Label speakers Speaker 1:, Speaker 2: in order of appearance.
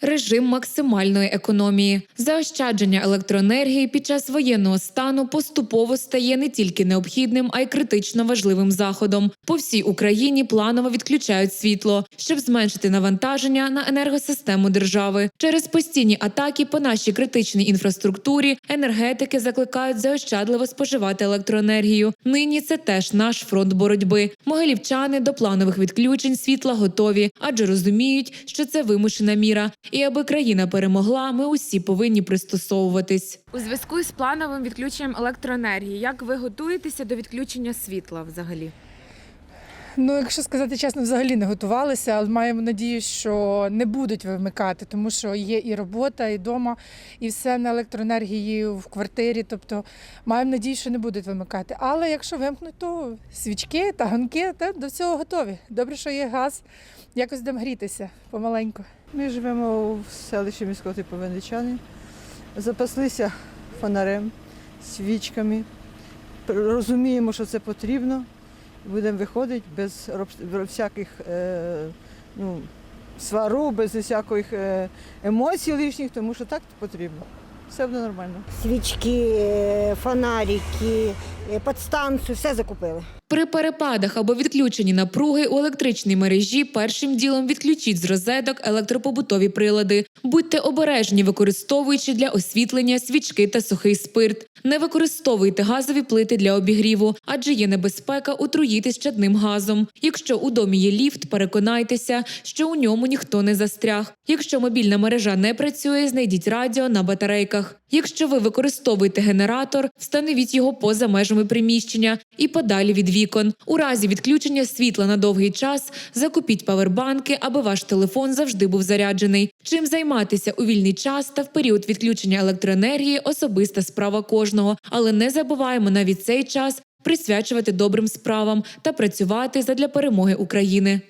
Speaker 1: Режим максимальної економії заощадження електроенергії під час воєнного стану поступово стає не тільки необхідним, а й критично важливим заходом. По всій Україні планово відключають світло, щоб зменшити навантаження на енергосистему держави. Через постійні атаки по нашій критичній інфраструктурі енергетики закликають заощадливо споживати електроенергію. Нині це теж наш фронт боротьби. Могилівчани до планових відключень світла готові, адже розуміють, що це вимушена міра. І аби країна перемогла, ми усі повинні пристосовуватись.
Speaker 2: У зв'язку з плановим відключенням електроенергії, як ви готуєтеся до відключення світла взагалі?
Speaker 3: Ну, якщо сказати чесно, взагалі не готувалися, але маємо надію, що не будуть вимикати, тому що є і робота, і вдома, і все на електроенергії в квартирі. Тобто маємо надію, що не будуть вимикати. Але якщо вимкнуть, то свічки та ганки та до всього готові. Добре, що є газ, якось будемо грітися помаленьку.
Speaker 4: Ми живемо в селищі міського типу Винничани. Запаслися фонарем, свічками. Розуміємо, що це потрібно. Будемо виходити без всяких е, ну, свару, без всяких е, емоцій лишніх, тому що так потрібно. Все буде нормально.
Speaker 5: свічки, е, фонарики, підстанцію, все закупили.
Speaker 1: При перепадах або відключенні напруги у електричній мережі першим ділом відключіть з розеток електропобутові прилади. Будьте обережні, використовуючи для освітлення свічки та сухий спирт. Не використовуйте газові плити для обігріву, адже є небезпека отруїтись чадним газом. Якщо у домі є ліфт, переконайтеся, що у ньому ніхто не застряг. Якщо мобільна мережа не працює, знайдіть радіо на батарейках. Якщо ви використовуєте генератор, встановіть його поза межами приміщення і подалі від вікон. У разі відключення світла на довгий час закупіть павербанки, аби ваш телефон завжди був заряджений. Чим займатися у вільний час та в період відключення електроенергії особиста справа кожного, але не забуваємо навіть цей час присвячувати добрим справам та працювати задля перемоги України.